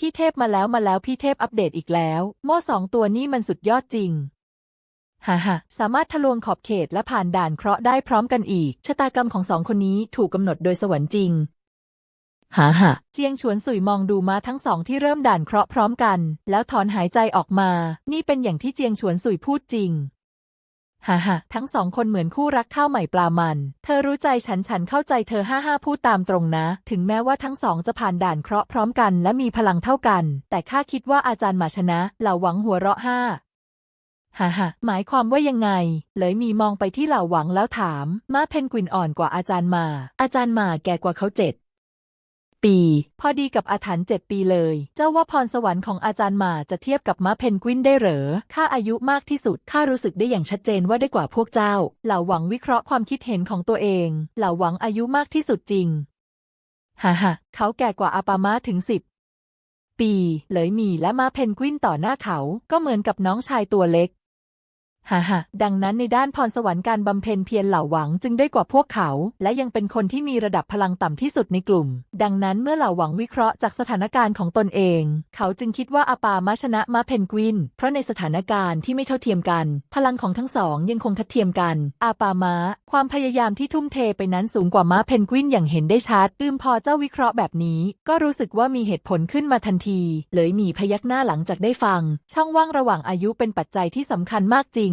พี่เทพมาแล้วมาแล้วพี่เทพอัปเดตอีกแล้วโม่สองตัวนี่มันสุดยอดจริงฮ่าฮ่าสามารถทะลวงขอบเขตและผ่านด่านเคราะห์ได้พร้อมกันอีก ชะตากรรมของสองคนนี้ถูกกำหนดโดยสวรรค์จริงฮ่าฮ่าเจียงฉวนสุยมองดูม้าทั้งสองที่เริ่มด่านเคราะห์พร้อมกัน แล้วถอนหายใจออกมา นี่เป็นอย่างที่เจียงฉวนสุยพูดจริง ฮ่าฮ่าทั้งสองคนเหมือนคู่รักข้าวใหม่ปลามัน เธอรู้ใจฉันฉันเข้าใจเธอห้าห้าพูดตามตรงนะ ถึงแม้ว่าทั้งสองจะผ่านด่านเคราะห์พร้อมกันและมีพลังเท่ากัน แต่ข้าคิดว่าอาจารย์มาชนะ เหล่าหวังหัวเราะห้าฮ่าฮ่าหมายความว่ายังไง เลยมีมองไปที่เหล่าหวังแล้วถาม มาเพนกวินอ่อนกว่าอาจารย์มา อาจารย์มาแก่กว่าเขาเจ็ด ปี พอดีกับอาถรรพ์เจ็ดปีเลย เจ้าว่าพรสวรรค์ของอาจารย์หมาจะเทียบกับม้าเพนกวินได้เหรอ ข้าอายุมากที่สุด ข้ารู้สึกได้อย่างชัดเจนว่าได้กว่าพวกเจ้า เหล่าหวังวิเคราะห์ความคิดเห็นของตัวเอง เหล่าหวังอายุมากที่สุดจริง ฮ่าฮ่าเขาแก่กว่าอาปามาถึงสิบปี เลยมีและม้าเพนกวินต่อหน้าเขา ก็เหมือนกับน้องชายตัวเล็ก ฮ่าฮดังนั้นในด้านพรสวรรค์การบำเพ็ญเพียรเหล่าหวังจึงได้กว่าพวกเขา และยังเป็นคนที่มีระดับพลังต่ำที่สุดในกลุ่ม ดังนั้นเมื่อเหล่าหวังวิเคราะห์จากสถานการณ์ของตนเอง เขาจึงคิดว่าอาปามาชนะมาเพนกวิน เพราะในสถานการณ์ที่ไม่เท่าเทียมกัน พลังของทั้งสองยังคงทัดเทียมกัน อาปามาความพยายามที่ทุ่มเทไปนั้นสูงกว่าม้าเพนกวินอย่างเห็นได้ชัดอืมพอเจ้าวิเคราะห์แบบนี้ ก็รู้สึกว่ามีเหตุผลขึ้นมาทันที เลยมีพยักหน้าหลังจากได้ฟัง ช่องว่างระหว่างอายุเป็นปัจจัยที่สำคัญมากจริง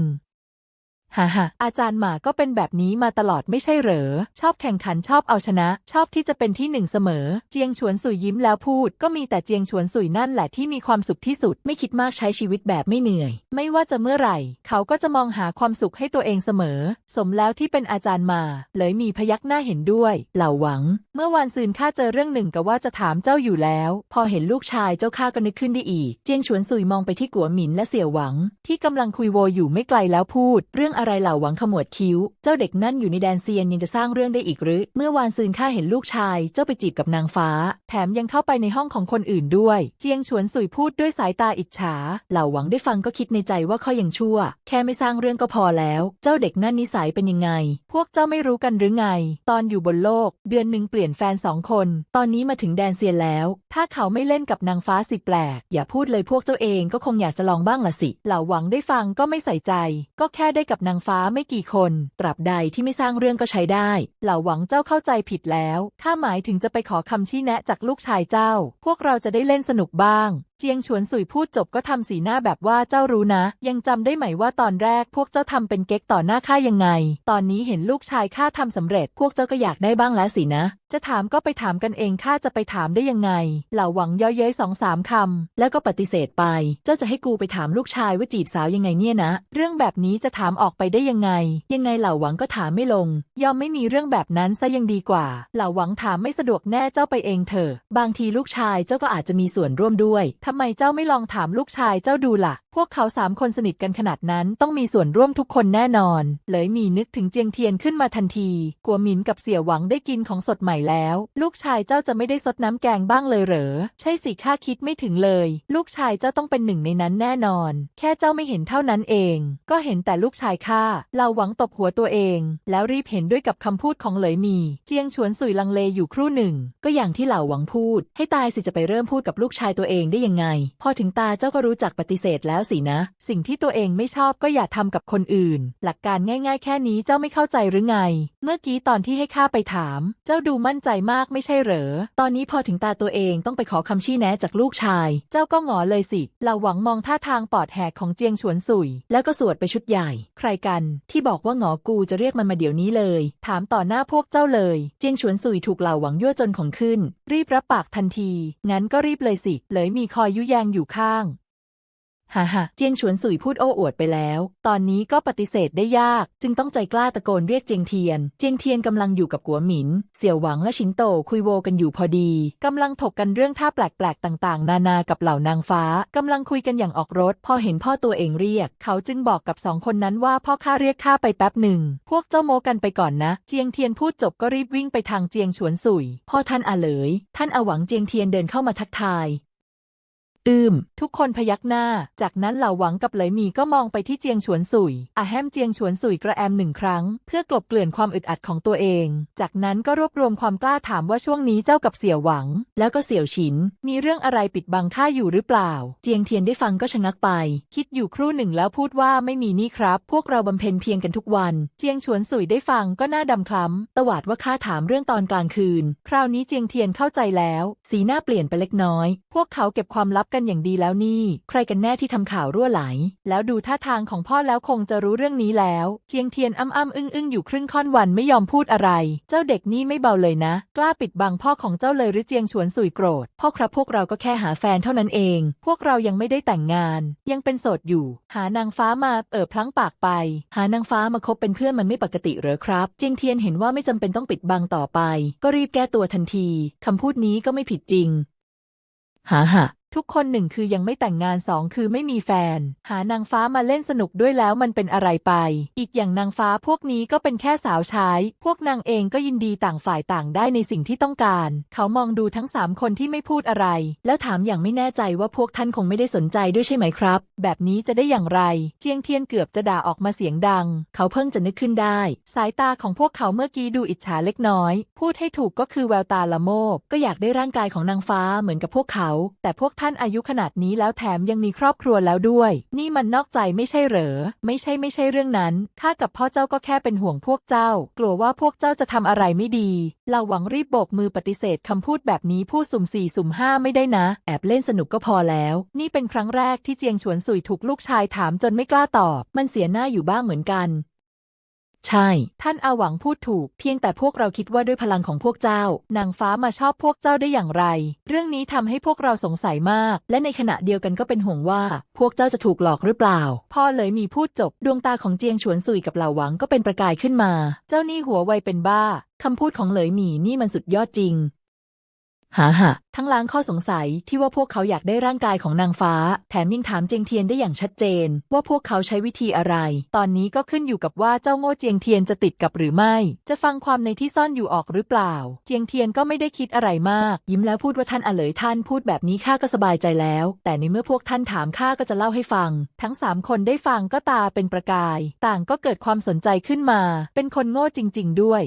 ฮ่าฮ่าอาจารย์หมาก็เป็นแบบนี้มาตลอดไม่ใช่เหรอ ชอบแข่งขันชอบเอาชนะ ชอบที่จะเป็นที่หนึ่งเสมอ เจียงฉวนสุยยิ้มแล้วพูด ก็มีแต่เจียงฉวนสุยนั่นแหละที่มีความสุขที่สุด ไม่คิดมากใช้ชีวิตแบบไม่เหนื่อย ไม่ว่าจะเมื่อไหร่ เขาก็จะมองหาความสุขให้ตัวเองเสมอ สมแล้วที่เป็นอาจารย์มา เลยมีพยักหน้าเห็นด้วย เหล่าหวัง เมื่อวานซืนข้าเจอเรื่องหนึ่งกับว่าจะถามเจ้าอยู่แล้ว พอเห็นลูกชายเจ้าข้าก็นึกขึ้นได้อีก เจียงฉวนสุยมองไปที่กัวหมินและเสี่ยวหวัง ที่กำลังคุยโวอยู่ไม่ไกลแล้วพูด เรื่องอะไรเหล่าหวังขมวดคิ้ว เจ้าเด็กนั่นอยู่ในแดนเซียนยังจะสร้างเรื่องได้อีกหรือ เมื่อวานซืนข้าเห็นลูกชาย เจ้าไปจีบกับนางฟ้า แถมยังเข้าไปในห้องของคนอื่นด้วย เจียงฉวนสุยพูดด้วยสายตาอิจฉา เหล่าหวังได้ฟังก็คิดในใจว่าเขายังชั่ว แค่ไม่สร้างเรื่องก็พอแล้ว เจ้าเด็กนั่นนิสัยเป็นยังไง พวกเจ้าไม่รู้กันหรือไง ตอนอยู่บนโลก เดือนหนึ่งเปลี่ยนแฟนสองคน ตอนนี้มาถึงแดนเซียนแล้ว ถ้าเขาไม่เล่นกับนางฟ้าสิแปลก อย่าพูดเลยพวกเจ้าเองก็คงอยากจะลองบ้างละสิ เหล่าหวังได้ฟังก็ไม่ใส่ใจ ก็แค่ได้กับนางฟ้าไม่กี่คน ตราบใดที่ไม่สร้างเรื่องก็ใช้ได้ เหล่าหวังเจ้าเข้าใจผิดแล้วข้าหมายถึงจะไปขอคำชี้แนะจากลูกชายเจ้า พวกเราจะได้เล่นสนุกบ้างเจียงฉวนสุยพูดจบก็ทำสีหน้าแบบว่าเจ้ารู้นะ ยังจำได้ไหมว่าตอนแรกพวกเจ้าทำเป็นเก๊กต่อหน้าข้ายังไง ตอนนี้เห็นลูกชายข้าทำสำเร็จ พวกเจ้าก็อยากได้บ้างแล้วสินะ จะถามก็ไปถามกันเองข้าจะไปถามได้ยังไง เหล่าหวังย่อเย้ยสองสามคำแล้วก็ปฏิเสธไป เจ้าจะให้กูไปถามลูกชายว่าจีบสาวยังไงเนี่ยนะ เรื่องแบบนี้จะถามออกไปได้ยังไง ยังไงเหล่าหวังก็ถามไม่ลง ยอมไม่มีเรื่องแบบนั้นซะยังดีกว่า เหล่าหวังถามไม่สะดวกแน่เจ้าไปเองเถอะ บางทีลูกชายเจ้าก็อาจจะมีส่วนร่วมด้วยทำไมเจ้าไม่ลองถามลูกชายเจ้าดูล่ะ พวกเขาสามคนสนิทกันขนาดนั้นต้องมีส่วนร่วมทุกคนแน่นอน เลยมีนึกถึงเจียงเทียนขึ้นมาทันที กัวหมินกับเสี่ยหวังได้กินของสดใหม่แล้ว ลูกชายเจ้าจะไม่ได้ซดน้ำแกงบ้างเลยเหรอ ใช่สิข้าคิดไม่ถึงเลย ลูกชายเจ้าต้องเป็นหนึ่งในนั้นแน่นอน แค่เจ้าไม่เห็นเท่านั้นเอง ก็เห็นแต่ลูกชายข้าเราหวังตบหัวตัวเอง แล้วรีบเห็นด้วยกับคำพูดของเหลยมี เจียงฉวนสุยลังเลอยู่ครู่หนึ่ง ก็อย่างที่เหล่าหวังพูด ให้ตายสิจะไปเริ่มพูดกับลูกชายตัวเองได้ยังไง พอถึงตาเจ้าก็รู้จักปฏิเสธแล้วสินะ สิ่งที่ตัวเองไม่ชอบก็อย่าทำกับคนอื่น หลักการง่าย ๆ แค่นี้เจ้าไม่เข้าใจหรือไง เมื่อกี้ตอนที่ให้ข้าไปถาม เจ้าดูมั่นใจมากไม่ใช่เหรอ ตอนนี้พอถึงตาตัวเองต้องไปขอคำชี้แนะจากลูกชาย เจ้าก็หงอเลยสิเราหวังมองท่าทางปอดแหกของเจียงฉวนสุย แล้วก็สวดไปชุดใหญ่ ใครกัน ที่บอกว่าหงอกูจะเรียกมันมาเดี๋ยวนี้เลย ถามต่อหน้าพวกเจ้าเลย เจียงฉวนสุยถูกเหล่าหวังยั่วจนของขึ้น รีบรับปากทันที งั้นก็รีบเลยสิ เลยมีคอยยุแยงอยู่ข้างฮ่าฮ่าเจียงฉวนสุยพูดโอ้อวดไปแล้ว ตอนนี้ก็ปฏิเสธได้ยาก จึงต้องใจกล้าตะโกนเรียกเจียงเทียน เจียงเทียนกำลังอยู่กับกัวหมิน เสี่ยวหวังและชินโตคุยโวกันอยู่พอดีกำลังถกกันเรื่องท่าแปลกๆ ต่างๆ นานากับเหล่านางฟ้ากำลังคุยกันอย่างออกรถ พอเห็นพ่อตัวเองเรียก เขาจึงบอกกับสองคนนั้นว่าพ่อข้าเรียกข้าไปแป๊บหนึ่ง พวกเจ้าโมกันไปก่อนนะ เจียงเทียนพูดจบก็รีบวิ่งไปทางเจียงฉวนสุยพ่อท่านอาเหลย ท่านอาหวังเจียงเทียนเดินเข้ามาทักทาย อืม ทุกคนพยักหน้า จากนั้นเหล่าหวังกับเหลยหมีก็มองไปที่เจียงฉวนสุยอาแฮมเจียงฉวนสุยกระแอมหนึ่งครั้ง เพื่อกลบเกลื่อนความอึดอัดของตัวเอง จากนั้นก็รวบรวมความกล้าถามว่าช่วงนี้เจ้ากับเสี่ยวหวัง แล้วก็เสี่ยวฉิน มีเรื่องอะไรปิดบังข้าอยู่หรือเปล่า เจียงเทียนได้ฟังก็ชะงักไป คิดอยู่ครู่หนึ่งแล้วพูดว่าไม่มีนี่ครับ พวกเราบำเพ็ญเพียงกันทุกวัน เจียงฉวนสุยได้ฟังก็หน้าดำคล้ำตวาดว่าข้าถามเรื่องตอนกลางคืน คราวนี้เจียงเทียนเข้าใจแล้ว สีหน้าเปลี่ยนไปเล็กน้อย พวกเขาเก็บความลับกันอย่างดีแล้วนี่ ใครกันแน่ที่ทำข่าวรั่วไหล แล้วดูท่าทางของพ่อแล้วคงจะรู้เรื่องนี้แล้ว เจียงเทียนอ้ำอ้ำอึ้งอึ้งอยู่ครึ่งค่อนวันไม่ยอมพูดอะไร เจ้าเด็กนี่ไม่เบาเลยนะ กล้าปิดบังพ่อของเจ้าเลยหรือเจียงฉวนสุยโกรธ พ่อครับพวกเราก็แค่หาแฟนเท่านั้นเอง พวกเรายังไม่ได้แต่งงาน ยังเป็นโสดอยู่ หานางฟ้ามาเอ่อพลั้งปากไป หานางฟ้ามาคบเป็นเพื่อนมันไม่ปกติเหรอครับ เจียงเทียนเห็นว่าไม่จำเป็นต้องปิดบังต่อไป ก็รีบแก้ตัวทันทีคำพูดนี้ก็ไม่ผิดจริงหาหะ ทุกคนหนึ่งคือยังไม่แต่งงานสองคือไม่มีแฟน หานางฟ้ามาเล่นสนุกด้วยแล้วมันเป็นอะไรไป อีกอย่างนางฟ้าพวกนี้ก็เป็นแค่สาวใช้ พวกนางเองก็ยินดีต่างฝ่ายต่างได้ในสิ่งที่ต้องการ เขามองดูทั้งสามคนที่ไม่พูดอะไร แล้วถามอย่างไม่แน่ใจว่าพวกท่านคงไม่ได้สนใจด้วยใช่ไหมครับ แบบนี้จะได้อย่างไร เจียงเทียนเกือบจะด่าออกมาเสียงดัง เขาเพิ่งจะนึกขึ้นได้ สายตาของพวกเขาเมื่อกี้ดูอิจฉาเล็กน้อย พูดให้ถูกก็คือแววตาละโมบก็อยากได้ร่างกายของนางฟ้าเหมือนกับพวกเขา แต่พวกท่านอายุขนาดนี้แล้วแถมยังมีครอบครัวแล้วด้วย นี่มันนอกใจไม่ใช่เหรอ ไม่ใช่ไม่ใช่เรื่องนั้น ข้ากับพ่อเจ้าก็แค่เป็นห่วงพวกเจ้า กลัวว่าพวกเจ้าจะทำอะไรไม่ดีเราหวังรีบโบกมือปฏิเสธคำพูดแบบนี้พูดสุ่มสี่สุ่มห้าไม่ได้นะ แอบเล่นสนุกก็พอแล้ว นี่เป็นครั้งแรกที่เจียงฉวนสุยถูกลูกชายถามจนไม่กล้าตอบ มันเสียหน้าอยู่บ้างเหมือนกัน ใช่ ท่านอาหวังพูดถูก เพียงแต่พวกเราคิดว่าด้วยพลังของพวกเจ้า นางฟ้ามาชอบพวกเจ้าได้อย่างไร เรื่องนี้ทำให้พวกเราสงสัยมาก และในขณะเดียวกันก็เป็นห่วงว่า พวกเจ้าจะถูกหลอกหรือเปล่า พ่อเลยมีพูดจบ ดวงตาของเจียงฉวนซุยกับเหล่าหวังก็เป็นประกายขึ้นมา เจ้านี่หัวไวเป็นบ้าคำพูดของเหลยหมี่นี่มันสุดยอดจริง หาหะทั้งล้างข้อสงสัยที่ว่าพวกเขาอยากได้ร่างกายของนางฟ้า แถมยังถามเจียงเทียนได้อย่างชัดเจน ว่าพวกเขาใช้วิธีอะไร ตอนนี้ก็ขึ้นอยู่กับว่าเจ้าโง่เจียงเทียนจะติดกับหรือไม่ จะฟังความในที่ซ่อนอยู่ออกหรือเปล่า เจียงเทียนก็ไม่ได้คิดอะไรมาก ยิ้มแล้วพูดว่าท่านอเลยท่านพูดแบบนี้ข้าก็สบายใจแล้ว แต่ในเมื่อพวกท่านถามข้าก็จะเล่าให้ฟัง ทั้งสามคนได้ฟังก็ตาเป็นประกาย ต่างก็เกิดความสนใจขึ้นมา เป็นคนโง่จริง ๆ ด้วย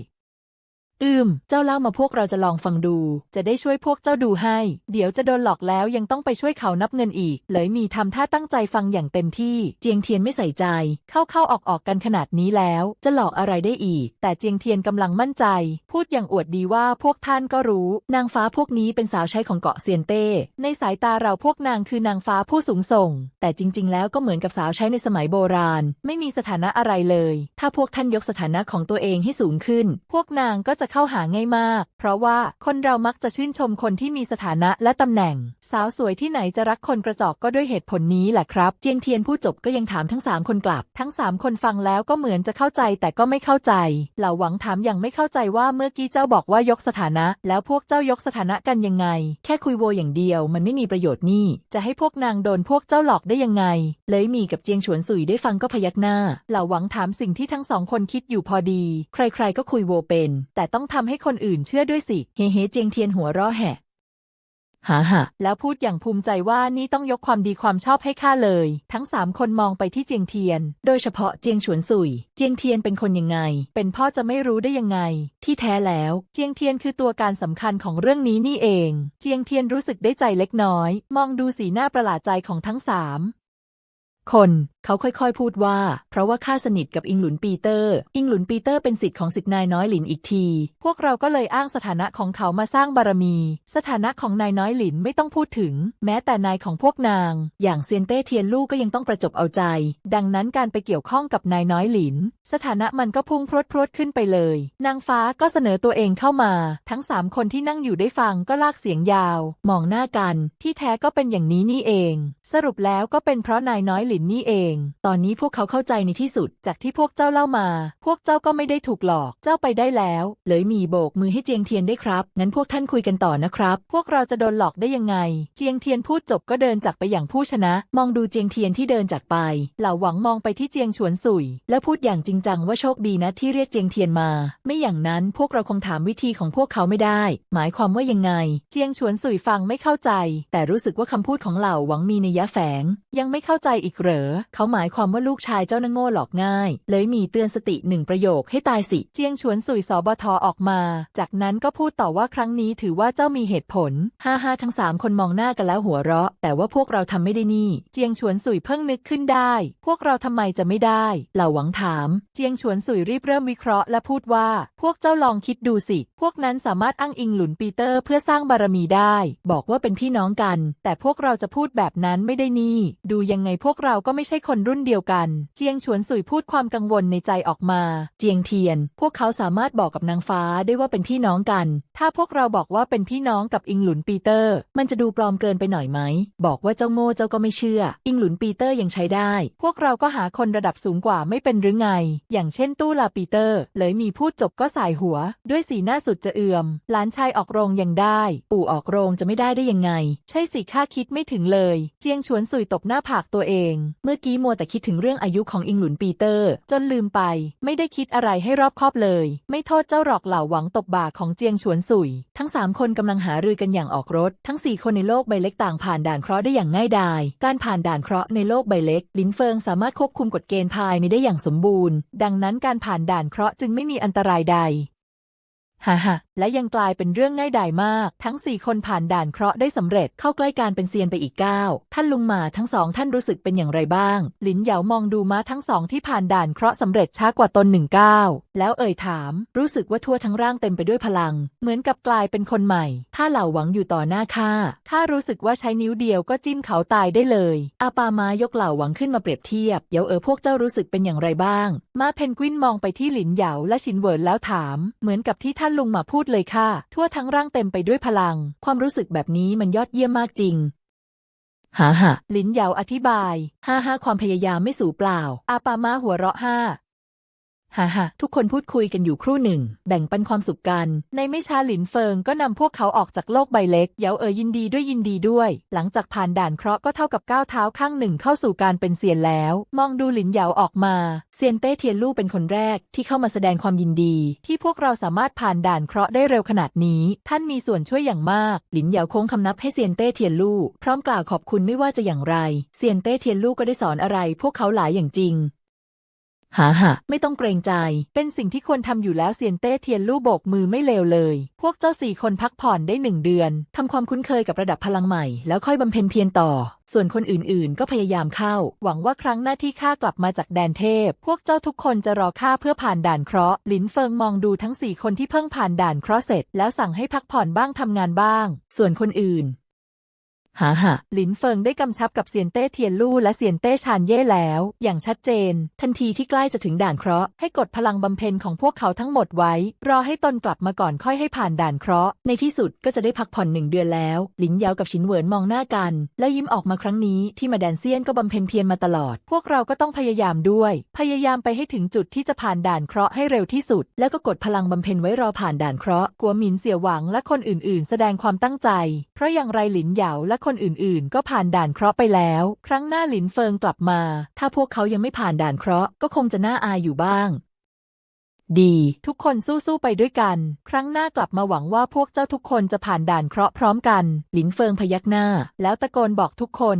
อืม เจ้าเล่ามาพวกเราจะลองฟังดู จะได้ช่วยพวกเจ้าดูให้ เดี๋ยวจะโดนหลอกแล้วยังต้องไปช่วยเขานับเงินอีก เลยมีทำท่าตั้งใจฟังอย่างเต็มที่ เจียงเทียนไม่ใส่ใจ เข้าเข้าออกออกกันขนาดนี้แล้ว จะหลอกอะไรได้อีก แต่เจียงเทียนกำลังมั่นใจ พูดอย่างอวดดีว่าพวกท่านก็รู้ นางฟ้าพวกนี้เป็นสาวใช้ของเกาะเซียนเต้ ในสายตาเราพวกนางคือนางฟ้าผู้สูงส่ง แต่จริง ๆ แล้วก็เหมือนกับสาวใช้ในสมัยโบราณ ไม่มีสถานะอะไรเลย ถ้าพวกท่านยกสถานะของตัวเองให้สูงขึ้น พวกนางก็จะเข้าหาง่ายมาก เพราะว่าคนเรามักจะชื่นชมคนที่มีสถานะและตำแหน่ง สาวสวยที่ไหนจะรักคนกระจอกก็ด้วยเหตุผลนี้แหละครับ เจียงเทียนผู้จบก็ยังถามทั้งสามคนกลับ ทั้งสามคนฟังแล้วก็เหมือนจะเข้าใจแต่ก็ไม่เข้าใจ เหล่าหวังถามอย่างไม่เข้าใจว่าเมื่อกี้เจ้าบอกว่ายกสถานะ แล้วพวกเจ้ายกสถานะกันยังไง แค่คุยโวอย่างเดียว มันไม่มีประโยชน์นี่ จะให้พวกนางโดนพวกเจ้าหลอกได้ยังไง เลยมีกับเจียงฉวนสุยได้ฟังก็พยักหน้า เหล่าหวังถามสิ่งที่ทั้งสองคนคิดอยู่พอดี ใครๆก็คุยโวเป็น แต่ต้องทำให้คนอื่นเชื่อด้วยสิ เฮเฮเจียงเทียนหัวเราะแหะหาหะแล้วพูดอย่างภูมิใจว่านี่ต้องยกความดีความชอบให้ข้าเลย ทั้งสามคนมองไปที่เจียงเทียน โดยเฉพาะเจียงฉวนสุย เจียงเทียนเป็นคนยังไง เป็นพ่อจะไม่รู้ได้ยังไง ที่แท้แล้ว เจียงเทียนคือตัวการสำคัญของเรื่องนี้นี่เอง เจียงเทียนรู้สึกได้ใจเล็กน้อย มองดูสีหน้าประหลาดใจของทั้งสามคน เขาค่อยๆ พูดว่า เพราะว่าข้าสนิทกับอิงหลุนปีเตอร์ อิงหลุนปีเตอร์เป็นสิทธิ์ของสิทธินายน้อยหลินอีกที พวกเราก็เลยอ้างสถานะของเขามาสร้างบารมี สถานะของนายน้อยหลินไม่ต้องพูดถึง แม้แต่นายของพวกนาง อย่างเซียนเต้เทียนลู่ก็ยังต้องประจบเอาใจ ดังนั้นการไปเกี่ยวข้องกับนายน้อยหลิน สถานะมันก็พุ่งพรวดพรวดขึ้นไปเลย นางฟ้าก็เสนอตัวเองเข้ามา ทั้งสามคนที่นั่งอยู่ได้ฟังก็ลากเสียงยาว มองหน้ากัน ที่แท้ก็เป็นอย่างนี้นี่เอง สรุปแล้วก็เป็นเพราะนายน้อยหลินนี่เองตอนนี้พวกเขาเข้าใจในที่สุด จากที่พวกเจ้าเล่ามา พวกเจ้าก็ไม่ได้ถูกหลอก เจ้าไปได้แล้ว เลยมีโบกมือให้เจียงเทียนได้ครับ งั้นพวกท่านคุยกันต่อนะครับ พวกเราจะโดนหลอกได้ยังไง เจียงเทียนพูดจบก็เดินจากไปอย่างผู้ชนะ มองดูเจียงเทียนที่เดินจากไป เหล่าหวังมองไปที่เจียงฉวนสุย แล้วพูดอย่างจริงจังว่าโชคดีนะที่เรียกเจียงเทียนมา ไม่อย่างนั้นพวกเราคงถามวิธีของพวกเขาไม่ได้ หมายความว่ายังไง เจียงฉวนสุยฟังไม่เข้าใจ แต่รู้สึกว่าคำพูดของเหล่าหวังมีนัยแฝง ยังไม่เข้าใจอีกเหรอเขาหมายความว่าลูกชายเจ้าน่ะโง่หลอกง่าย เลยมีเตือนสติหนึ่งประโยคให้ตายสิ เจียงฉวนสุยสบทออกมา จากนั้นก็พูดต่อว่าครั้งนี้ถือว่าเจ้ามีเหตุผลฮ่าฮาทั้งสามคนมองหน้ากันแล้วหัวเราะ แต่ว่าพวกเราทำไม่ได้นี่ เจียงฉวนสุยเพิ่งนึกขึ้นได้ พวกเราทำไมจะไม่ได้ เหล่าหวังถาม เจียงฉวนสุยรีบเริ่มวิเคราะห์และพูดว่า พวกเจ้าลองคิดดูสิ พวกนั้นสามารถอ้างอิงหลุนปีเตอร์เพื่อสร้างบารมีได้ บอกว่าเป็นพี่น้องกัน แต่พวกเราจะพูดแบบนั้นไม่ได้นี่ ดูยังไงพวกเราก็ไม่ใช่คนรุ่นเดียวกัน เจียงฉวนสุยพูดความกังวลในใจออกมา เจียงเทียน พวกเขาสามารถบอกกับนางฟ้าได้ว่าเป็นพี่น้องกัน ถ้าพวกเราบอกว่าเป็นพี่น้องกับอิงหลุนปีเตอร์ มันจะดูปลอมเกินไปหน่อยไหม บอกว่าเจ้าโง่เจ้าก็ไม่เชื่อ อิงหลุนปีเตอร์ยังใช้ได้ พวกเราก็หาคนระดับสูงกว่าไม่เป็นหรือไง อย่างเช่นตู้ลาปีเตอร์ เลยมีพูดจบก็สายหัว ด้วยสีหน้าสุดจะเอื่อม หลานชายออกโรงยังได้ ปู่ออกโรงจะไม่ได้ได้ยังไง ใช่สิข้าคิดไม่ถึงเลย เจียงฉวนสุยตบหน้าผากตัวเอง เมื่อกี้มัวแต่คิดถึงเรื่องอายุของอิงหลุนปีเตอร์ จนลืมไป ไม่ได้คิดอะไรให้รอบคอบเลย ไม่โทษเจ้าหรอกเหล่าหวังตบบ่าของเจียงฉวนสุย ทั้งสามคนกำลังหารือกันอย่างออกรถ ทั้งสี่คนในโลกใบเล็กต่างผ่านด่านเคราะห์ได้อย่างง่ายดาย การผ่านด่านเคราะห์ในโลกใบเล็ก ลินเฟิงสามารถควบคุมกฎเกณฑ์ภายในได้อย่างสมบูรณ์ ดังนั้นการผ่านด่านเคราะห์จึงไม่มีอันตรายใดฮ่าฮ่า และยังกลายเป็นเรื่องง่ายดายมาก ทั้งสี่คนผ่านด่านเคราะห์ได้สำเร็จเข้าใกล้การเป็นเซียนไปอีกก้าวท่านลุงหมาทั้งสองท่านรู้สึกเป็นอย่างไรบ้าง หลินเหยามองดูม้าทั้งสองที่ผ่านด่านเคราะห์สำเร็จช้ากว่าตนหนึ่งก้าวแล้วเอ่ยถาม รู้สึกว่าทั่วทั้งร่างเต็มไปด้วยพลัง เหมือนกับกลายเป็นคนใหม่ ถ้าเหล่าหวังอยู่ต่อหน้าข้าข้ารู้สึกว่าใช้นิ้วเดียวก็จิ้มเขาตายได้เลยอาปามายกเหล่าหวังขึ้นมาเปรียบเทียบเยาเออพวกเจ้ารู้สึกเป็นอย่างไรบ้างม้าเพนกวินมองไปที่หลินเหยาและชินเวินแล้วถาม เหมือนกับที่ท่านลุงมาพูดเลยค่ะ ทั่วทั้งร่างเต็มไปด้วยพลัง ความรู้สึกแบบนี้มันยอดเยี่ยมมากจริงหาหะลินเหยาอธิบายห่าห่าความพยายามไม่สูญเปล่า อาปามาหัวเราะห้า ฮ่าฮ่าทุกคนพูดคุยกันอยู่ครู่หนึ่ง แบ่งปันความสุขกัน ในไม่ช้าหลินเฟิงก็นำพวกเขาออกจากโลกใบเล็ก เยาเอ๋ยยินดีด้วยยินดีด้วย หลังจากผ่านด่านเคราะห์ก็เท่ากับก้าวเท้าข้างหนึ่งเข้าสู่การเป็นเซียนแล้ว มองดูหลินเหยาออกมา เซียนเต้เทียนลู่เป็นคนแรกที่เข้ามาแสดงความยินดี ที่พวกเราสามารถผ่านด่านเคราะห์ได้เร็วขนาดนี้ ท่านมีส่วนช่วยอย่างมาก หลินเหยาโค้งคำนับให้เซียนเต้เทียนลู่พร้อมกล่าวขอบคุณไม่ว่าจะอย่างไร เซียนเต้เทียนลู่ก็ได้สอนอะไร พวกเขาหลายอย่างจริง หาหะไม่ต้องเกรงใจ เป็นสิ่งที่ควรทำอยู่แล้วเซียนเต้เทียนลู่โบกมือไม่เลวเลย พวกเจ้าสี่คนพักผ่อนได้หนึ่งเดือนทำความคุ้นเคยกับระดับพลังใหม่ แล้วค่อยบำเพ็ญเพียรต่อ ส่วนคนอื่นๆ ก็พยายามเข้า หวังว่าครั้งหน้าที่ข้ากลับมาจากแดนเทพ พวกเจ้าทุกคนจะรอข้าเพื่อผ่านด่านเคราะห์หลินเฟิงมองดูทั้งสี่คนที่เพิ่งผ่านด่านเคราะห์เสร็จ แล้วสั่งให้พักผ่อนบ้างทำงานบ้าง ส่วนคนอื่น หาหะหลินเฟิงได้กำชับกับเซียนเต้เทียนลู่และเซียนเต้ชานเย่แล้ว อย่างชัดเจน ทันทีที่ใกล้จะถึงด่านเคราะห์ให้กดพลังบำเพ็ญของพวกเขาทั้งหมดไว้ รอให้ตนกลับมาก่อนค่อยให้ผ่านด่านเคราะห์ในที่สุดก็จะได้พักผ่อนหนึ่งเดือนแล้ว หลินเยาวกับชินเหวินมองหน้ากัน แล้วยิ้มออกมาครั้งนี้ที่มาแดนเซียนก็บำเพ็ญเพียรมาตลอด พวกเราก็ต้องพยายามด้วย พยายามไปให้ถึงจุดที่จะผ่านด่านเคราะห์ให้เร็วที่สุด แล้วก็กดพลังบำเพ็ญไว้รอผ่านด่านเคราะห์กัวหมินเสี่ยหวังและคนอื่น ๆ แสดงความตั้งใจ เพราะอย่างไรหลินเหยาและคนอื่นๆ ก็ผ่านด่านเคราะห์ไปแล้ว ครั้งหน้าหลินเฟิงกลับมา ถ้าพวกเขายังไม่ผ่านด่านเคราะห์ก็คงจะน่าอายอยู่บ้าง ดี ทุกคนสู้ๆไปด้วยกัน ครั้งหน้ากลับมาหวังว่าพวกเจ้าทุกคนจะผ่านด่านเคราะห์พร้อมกัน หลินเฟิงพยักหน้า แล้วตะโกนบอกทุกคน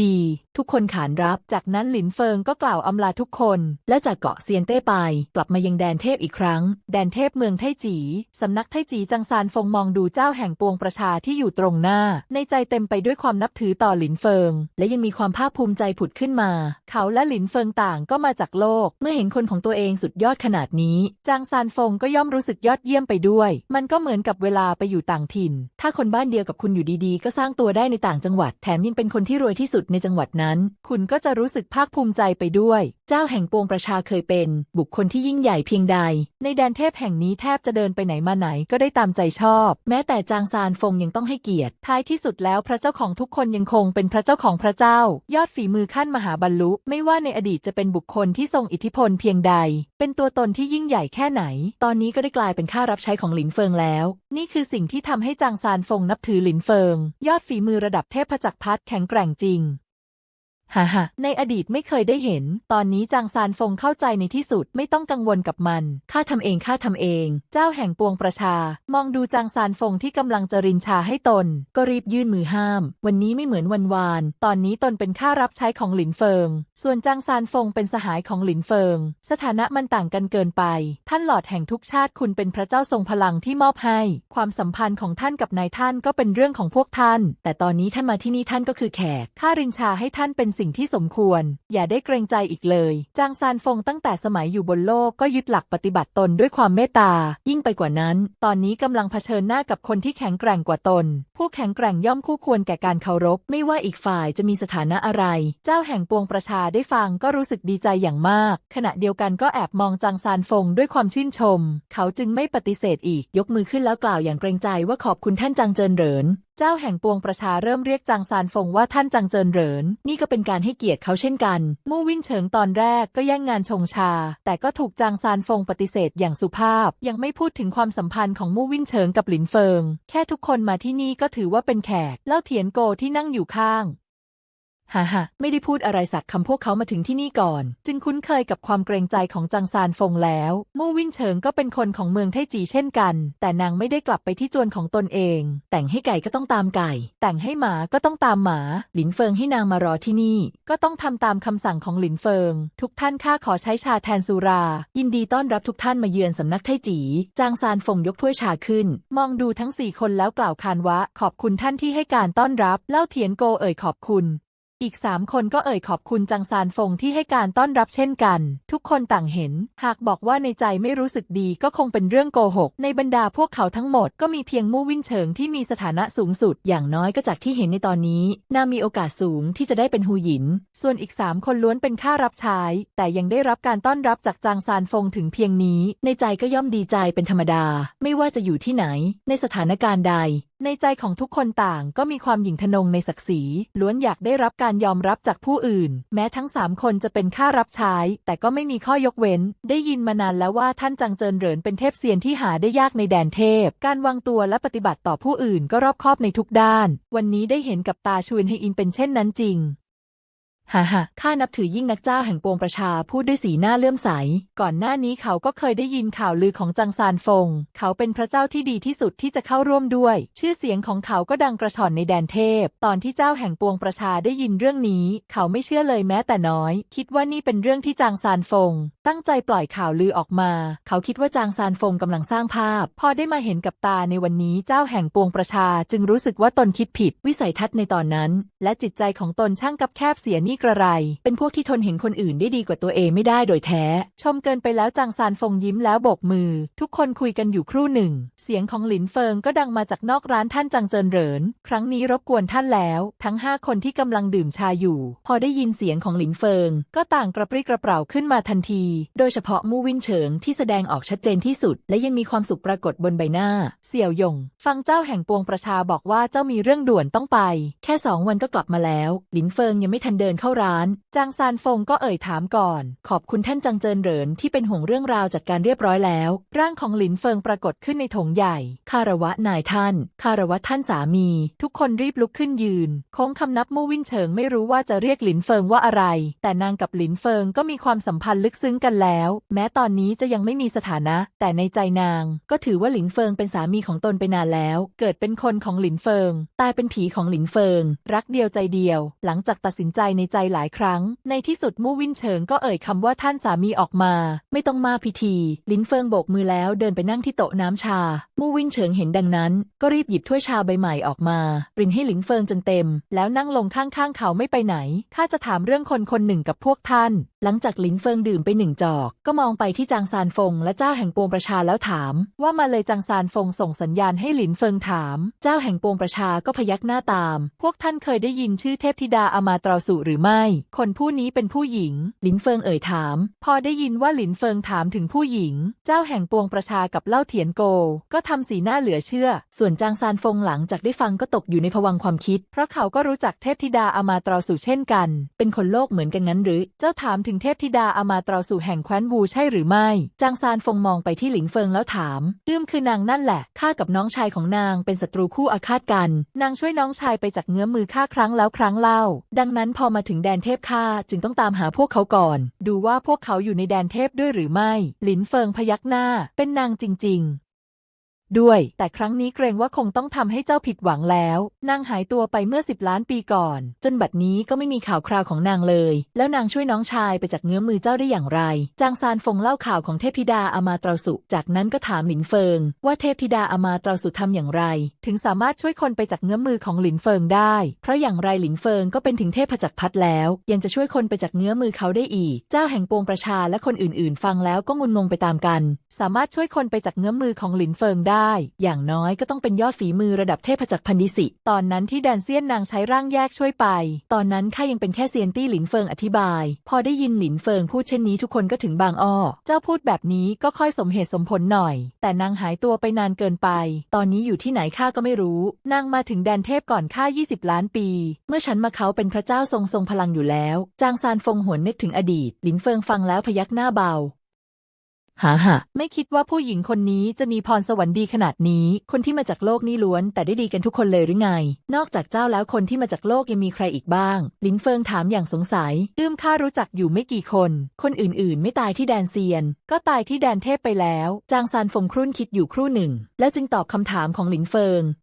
ดี ทุกคนขานรับ จากนั้นหลินเฟิงก็กล่าวอำลาทุกคน และจากเกาะเซียนเต้ไป กลับมายังแดนเทพอีกครั้ง แดนเทพเมืองไทจี สำนักไทจีจังซานฟงมองดูเจ้าแห่งปวงประชาที่อยู่ตรงหน้า ในใจเต็มไปด้วยความนับถือต่อหลินเฟิง และยังมีความภาคภูมิใจผุดขึ้นมา เขาและหลินเฟิงต่างก็มาจากโลก เมื่อเห็นคนของตัวเองสุดยอดขนาดนี้ จางซานฟงก็ย่อมรู้สึกยอดเยี่ยมไปด้วย มันก็เหมือนกับเวลาไปอยู่ต่างถิ่น ถ้าคนบ้านเดียวกับคุณอยู่ดีๆ ก็สร้างตัวได้ในต่างจังหวัด แถมยังเป็นคนที่รวยที่สุดในจังหวัดนั้น คุณก็จะรู้สึกภาคภูมิใจไปด้วย เจ้าแห่งปวงประชาเคยเป็น บุคคลที่ยิ่งใหญ่เพียงใด ในแดนเทพแห่งนี้แทบจะเดินไปไหนมาไหนก็ได้ตามใจชอบ แม้แต่จางซานฟงยังต้องให้เกียรติ ท้ายที่สุดแล้วพระเจ้าของทุกคนยังคงเป็นพระเจ้าของพระเจ้า ยอดฝีมือขั้นมหาบรรลุ ไม่ว่าในอดีตจะเป็นบุคคลที่ทรงอิทธิพลเพียงใด เป็นตัวตนที่ยิ่งใหญ่แค่ไหน ตอนนี้ก็ได้กลายเป็นข้ารับใช้ของหลินเฟิงแล้ว นี่คือสิ่งที่ทำให้จางซานฟงนับถือหลินเฟิง ยอดฝีมือระดับเทพจักรพรรดิแข็งแกร่งจริง ฮ่าฮ่าในอดีตไม่เคยได้เห็น ตอนนี้จางซานฟงเข้าใจในที่สุดไม่ต้องกังวลกับมัน ข้าทำเองข้าทำเอง เจ้าแห่งปวงประชา มองดูจางซานฟงที่กำลังจะรินชาให้ตน ก็รีบยื่นมือห้าม วันนี้ไม่เหมือนวันวาน ตอนนี้ตนเป็นข้ารับใช้ของหลินเฟิง ส่วนจางซานฟงเป็นสหายของหลินเฟิง สถานะมันต่างกันเกินไป ท่านหลอดแห่งทุกชาติคุณเป็นพระเจ้าทรงพลังที่มอบให้ ความสัมพันธ์ของท่านกับนายท่านก็เป็นเรื่องของพวกท่าน แต่ตอนนี้ท่านมาที่นี่ท่านก็คือแขกข้ารินชาให้ท่านเป็นสิงที่สมควร อย่าได้เกรงใจอีกเลย จางซานฟงตั้งแต่สมัยอยู่บนโลกก็ยึดหลักปฏิบัติตนด้วยความเมตตา ยิ่งไปกว่านั้น ตอนนี้กำลังเผชิญหน้ากับคนที่แข็งแกร่งกว่าตน ผู้แข็งแกร่งย่อมคู่ควรแก่การเคารพ ไม่ว่าอีกฝ่ายจะมีสถานะอะไร เจ้าแห่งปวงประชาได้ฟังก็รู้สึกดีใจอย่างมาก ขณะเดียวกันก็แอบมองจางซานฟงด้วยความชื่นชม เขาจึงไม่ปฏิเสธอีก ยกมือขึ้นแล้วกล่าวอย่างเกรงใจว่าขอบคุณท่านจางเจินเหรินเจ้าแห่งปวงประชาเริ่มเรียกจางซานฟงว่าท่านจางเจินเหริน นี่ก็เป็นการให้เกียรติเขาเช่นกัน มู่วิ่งเฉิงตอนแรกก็แย่งงานชงชา แต่ก็ถูกจางซานฟงปฏิเสธอย่างสุภาพ ยังไม่พูดถึงความสัมพันธ์ของมู่วิ่งเฉิงกับหลินเฟิง แค่ทุกคนมาที่นี่ก็ถือว่าเป็นแขก เล่าเถียนโกที่นั่งอยู่ข้าง ฮ่าฮ่าไม่ได้พูดอะไรสักคำพวกเขามาถึงที่นี่ก่อน จึงคุ้นเคยกับความเกรงใจของจางซานฟงแล้ว มู่วิ่นเฉิงก็เป็นคนของเมืองไทจีเช่นกัน แต่นางไม่ได้กลับไปที่จวนของตนเอง แต่งให้ไก่ก็ต้องตามไก่ แต่งให้หมาก็ต้องตามหมา หลินเฟิงให้นางมารอที่นี่ ก็ต้องทำตามคำสั่งของหลินเฟิง ทุกท่านข้าขอใช้ชาแทนสุรา ยินดีต้อนรับทุกท่านมาเยือนสำนักไทจีจางซานฟงยกถ้วยชาขึ้น มองดูทั้งสี่คนแล้วกล่าวคานวะ ขอบคุณท่านที่ให้การต้อนรับ เล่าเทียนโกเอ่ยขอบคุณ อีกสามคนก็เอ่ยขอบคุณจังซานฟงที่ให้การต้อนรับเช่นกัน ทุกคนต่างเห็น หากบอกว่าในใจไม่รู้สึกดีก็คงเป็นเรื่องโกหก ในบรรดาพวกเขาทั้งหมดก็มีเพียงมู่วินเฉิงที่มีสถานะสูงสุด อย่างน้อยก็จากที่เห็นในตอนนี้น่ามีโอกาสสูงที่จะได้เป็นฮูหยิน ส่วนอีกสามคนล้วนเป็นข้ารับใช้ แต่ยังได้รับการต้อนรับจากจางซานฟงถึงเพียงนี้ ในใจก็ย่อมดีใจเป็นธรรมดา ไม่ว่าจะอยู่ที่ไหน ในสถานการณ์ใด ในใจของทุกคนต่างก็มีความหยิ่งทะนงในศักดิ์ศรีล้วนอยากได้รับการยอมรับจากผู้อื่น แม้ทั้งสามคนจะเป็นข้ารับใช้ แต่ก็ไม่มีข้อยกเว้น ได้ยินมานานแล้วว่าท่านจังเจินเหรินเป็นเทพเซียนที่หาได้ยากในแดนเทพ การวางตัวและปฏิบัติต่อผู้อื่นก็รอบคอบในทุกด้าน วันนี้ได้เห็นกับตาชวนให้อินเป็นเช่นนั้นจริง ฮ่าฮ่าข้านับถือยิ่งนักเจ้าแห่งปวงประชาพูดด้วยสีหน้าเลื่อมใส ก่อนหน้านี้เขาก็เคยได้ยินข่าวลือของจังซานฟง เขาเป็นพระเจ้าที่ดีที่สุดที่จะเข้าร่วมด้วย ชื่อเสียงของเขาก็ดังกระชอนในแดนเทพ ตอนที่เจ้าแห่งปวงประชาได้ยินเรื่องนี้ เขาไม่เชื่อเลยแม้แต่น้อย คิดว่านี่เป็นเรื่องที่จางซานฟง ตั้งใจปล่อยข่าวลือออกมา เขาคิดว่าจางซานฟงกำลังสร้างภาพ พอได้มาเห็นกับตาในวันนี้เจ้าแห่งปวงประชาจึงรู้สึกว่าตนคิดผิด วิสัยทัศน์ในตอนนั้น และจิตใจของตนช่างกับแคบเสียนี่กระไร เป็นพวกที่ทนเห็นคนอื่นได้ดีกว่าตัวเองไม่ได้โดยแท้ ชมเกินไปแล้วจางซานฟงยิ้มแล้วโบกมือ ทุกคนคุยกันอยู่ครู่หนึ่ง เสียงของหลินเฟิงก็ดังมาจากนอกร้านท่านจังเจินเหริน ครั้งนี้รบกวนท่านแล้ว ทั้งห้าคนที่กำลังดื่มชาอยู่ พอได้ยินเสียงของหลินเฟิง ก็ต่างกระปรี้กระเปร่าขึ้นมาทันที โดยเฉพาะมู่วินเฉิงที่แสดงออกชัดเจนที่สุด และยังมีความสุขปรากฏบนใบหน้า เสี่ยวยง ฟังเจ้าแห่งปวงประชาบอกว่าเจ้ามีเรื่องด่วนต้องไป แค่สองวันก็กลับมาแล้ว หลินเฟิงยังไม่ทันเดินเข้าร้าน จางซานฟงก็เอ่ยถามก่อน ขอบคุณท่านจังเจินเหรินที่เป็นห่วงเรื่องราวจัดการเรียบร้อยแล้ว ร่างของหลินเฟิงปรากฏขึ้นในถงใหญ่ คารวะนายท่าน คารวะท่านสามี ทุกคนรีบลุกขึ้นยืนคงคำนับมู่วินเฉิงไม่รู้ว่าจะเรียกหลินเฟิงว่าอะไร แต่นางกับหลินเฟิงก็มีความสัมพันธ์ลึกซึ้งกันแล้ว แม้ตอนนี้จะยังไม่มีสถานะ แต่ในใจนาง ก็ถือว่าหลินเฟิงเป็นสามีของตนไปนานแล้ว เกิดเป็นคนของหลินเฟิง ตายเป็นผีของหลินเฟิง รักเดียวใจเดียว หลังจากตัดสินใจในใจหลายครั้ง ในที่สุดมู่วินเฉิงก็เอ่ยคำว่าท่านสามีออกมา ไม่ต้องมาพิธี ลินเฟิงโบกมือแล้วเดินไปนั่งที่โต๊ะน้ำชา มู่วินเฉิงเห็นดังนั้น ก็รีบหยิบถ้วยชาใบใหม่ออกมารินให้ลินเฟิงจนเต็ม แล้วนั่งลงข้างๆเขาไม่ไปไหนข้าจะถามเรื่องคนคนหนึ่งกับพวกท่าน หลังจากลินเฟิงดื่มไปหนึ่งจอก ก็มองไปที่จางซานฟงและเจ้าแห่งปวงประชาแล้วถาม ว่ามาเลยจางซานฟงส่งสัญญาณให้หลินเฟิงถาม เจ้าแห่งปวงประชาก็พยักหน้าตาม พวกท่านเคยได้ยินชื่อเทพธิดาอามาตราสุหรือไม่ คนผู้นี้เป็นผู้หญิง หลินเฟิงเอ่ยถาม พอได้ยินว่าหลินเฟิงถามถึงผู้หญิง เจ้าแห่งปวงประชากับเล่าเถียนโก ก็ทำสีหน้าเหลือเชื่อ ส่วนจางซานฟงหลังจากได้ฟังก็ตกอยู่ในภวังความคิด เพราะเขาก็รู้จักเทพธิดาอามาตราสู่เช่นกัน เป็นคนโลกเหมือนกันงั้นหรือ เจ้าถามถึงเทพธิดาอามาตราสู่แห่งแคว้นวูใช่หรือไม่ จางซานฟงมองไปที่หลินเฟิงแล้วถามอื้มคือนางนั่นแหละ ข้ากับน้องชายของนางเป็นศัตรูคู่อาฆาตกัน นางช่วยน้องชายไปจากเงื้อมมือข้าครั้งแล้วครั้งเล่า ดังนั้นพอมาถึงแดนเทพข้าจึงต้องตามหาพวกเขาก่อน ดูว่าพวกเขาอยู่ในแดนเทพด้วยหรือไม่ หลินเฟิงพยักหน้า เป็นนางจริง ๆ ด้วย แต่ครั้งนี้เกรงว่าคงต้องทำให้เจ้าผิดหวังแล้ว นางหายตัวไปเมื่อสิบล้านปีก่อน จนบัดนี้ก็ไม่มีข่าวคราวของนางเลย แล้วนางช่วยน้องชายไปจากเงื้อมือเจ้าได้อย่างไร จางซานฟงเล่าข่าวของเทพธิดาอามาตราสุ จากนั้นก็ถามหลินเฟิง ว่าเทพธิดาอามาตราสุทำอย่างไร ถึงสามารถช่วยคนไปจากเงื้อมือของหลินเฟิงได้ เพราะอย่างไรหลินเฟิงก็เป็นถึงเทพจักรพรรดิแล้ว ยังจะช่วยคนไปจากเงื้อมือเขาได้อีก เจ้าแห่งปวงประชาและคนอื่น ๆ ฟังแล้วก็งุนงงไปตามกัน สามารถช่วยคนไปจากเงื้อมือของหลินเฟิงได้อย่างน้อยก็ต้องเป็นยอดฝีมือระดับเทพจักรพันธิสิ ตอนนั้นที่แดนเซียนนางใช้ร่างแยกช่วยไป ตอนนั้นข้ายังเป็นแค่เซียนตี้หลินเฟิงอธิบาย พอได้ยินหลินเฟิงพูดเช่นนี้ทุกคนก็ถึงบางอ้อ เจ้าพูดแบบนี้ก็ค่อยสมเหตุสมผลหน่อย แต่นางหายตัวไปนานเกินไป ตอนนี้อยู่ที่ไหนข้าก็ไม่รู้ นางมาถึงแดนเทพก่อนข้า20 ล้านปี เมื่อฉันมาเขาเป็นพระเจ้าทรงทรงพลังอยู่แล้ว จางซานฟงหวนนึกถึงอดีต หลินเฟิงฟังแล้วพยักหน้าเบา หาหาไม่คิดว่าผู้หญิงคนนี้จะมีพรสวรรค์ดีขนาดนี้ คนที่มาจากโลกนี้ล้วน แต่ได้ดีกันทุกคนเลยหรือไง นอกจากเจ้าแล้วคนที่มาจากโลกยังมีใครอีกบ้าง ลินเฟิงถามอย่างสงสัย อื้มข้ารู้จักอยู่ไม่กี่คน คนอื่นๆ ไม่ตายที่แดนเซียน ก็ตายที่แดนเทพไปแล้ว จางซานฟงครุ่นคิดอยู่ครู่หนึ่ง แล้วจึงตอบคำถามของลินเฟิง